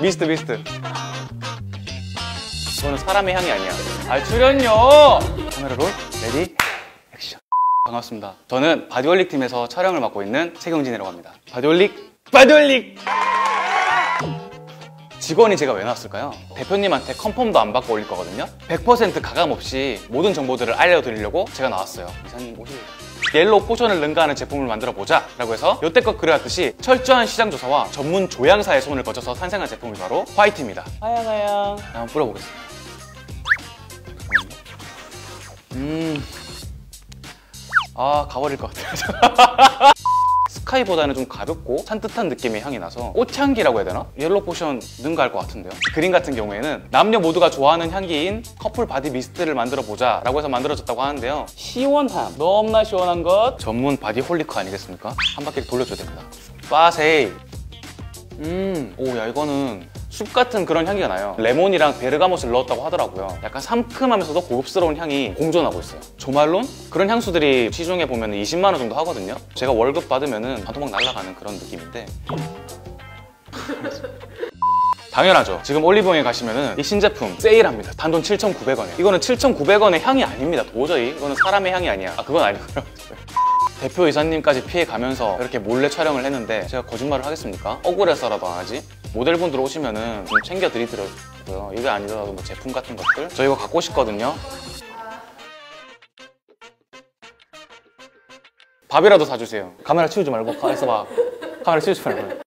미스트 미스트. 이거는 사람의 향이 아니야. 아 출연료! 카메라 롤 레디 액션. 반갑습니다. 저는 바디올릭 팀에서 촬영을 맡고 있는 최경진이라고 합니다. 바디올릭? 바디올릭! 직원이 제가 왜 나왔을까요? 대표님한테 컨펌도 안 받고 올릴 거거든요. 100% 가감 없이 모든 정보들을 알려드리려고 제가 나왔어요. 이사님 오실 옐로우 포션을 능가하는 제품을 만들어 보자 라고 해서 여태껏 그래왔듯이 철저한 시장 조사와 전문 조향사의 손을 거쳐서 탄생한 제품이 바로 화이트입니다. 하양하양 한번 뿌려보겠습니다. 음... 아 가버릴 것 같아요 스카이보다는 좀 가볍고 산뜻한 느낌의 향이 나서 꽃향기라고 해야 되나? 옐로우 포션 능가 할 것 같은데요. 그린 같은 경우에는 남녀 모두가 좋아하는 향기인 커플 바디 미스트를 만들어 보자 라고 해서 만들어졌다고 하는데요. 시원함 너무나 시원한 것. 전문 바디 홀리커 아니겠습니까? 한 바퀴 돌려줘야 됩니다. 빠세이. 음오야 이거는 숲 같은 그런 향기가 나요. 레몬이랑 베르가못을 넣었다고 하더라고요. 약간 상큼하면서도 고급스러운 향이 공존하고 있어요. 조말론? 그런 향수들이 시중에 보면 20만 원 정도 하거든요. 제가 월급 받으면 반토막 날아가는 그런 느낌인데. 당연하죠. 지금 올리브영에 가시면 이 신제품 세일합니다. 단돈 7,900원에. 이거는 7,900원의 향이 아닙니다. 도저히. 이거는 사람의 향이 아니야. 아 그건 아니고요 대표 이사님까지 피해 가면서 이렇게 몰래 촬영을 했는데 제가 거짓말을 하겠습니까? 억울해서라도 안 하지? 모델분들 오시면은 좀 챙겨 드리더라고요. 이게 아니더라도 뭐 제품 같은 것들. 저 이거 갖고 싶거든요. 밥이라도 사주세요. 카메라 치우지 말고 가만있어 봐. 카메라 치우지 말고.